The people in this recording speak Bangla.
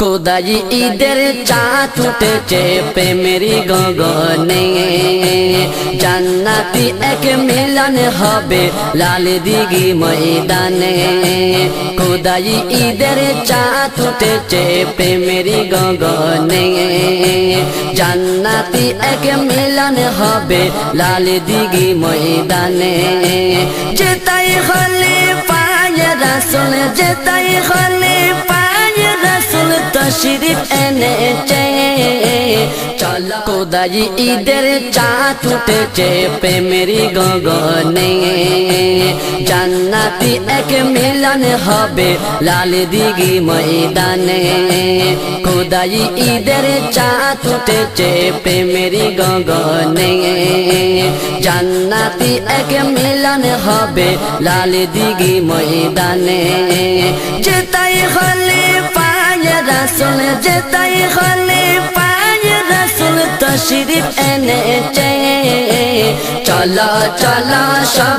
কোদাই ঈদের চাঁদ উঠেছে, প্রেমেরি গগনে। জান্নাতি এক মিলন হবে লাল দিঘি ময়দানে। কোদাই ঈদের চাঁদ উঠেছে, প্রেমেরি গগনে। জান্নাতি এক মিলন হবে লাল দিঘি ময়দানে। যেতাই হলে পায় রাসুল, যেতাই হলে পায় রাসুল। তশরিফ এনেছে চল কোদাই ঈদের চাঁদ উঠেছে প্রেমেরি গগনে। জান্নাতি এক মিলন হবে লাল দিঘি ময়দানে। কোদাই ঈদের চাঁদ উঠেছে প্রেমেরি গগনে। জান্নাতি এক মিলন হবে লাল দিঘি ময়দানে। যেতাই হলে পায় রাসুল যেতাই হলে পায় রাসুল তশরিফ এনেছে চলো চলো সব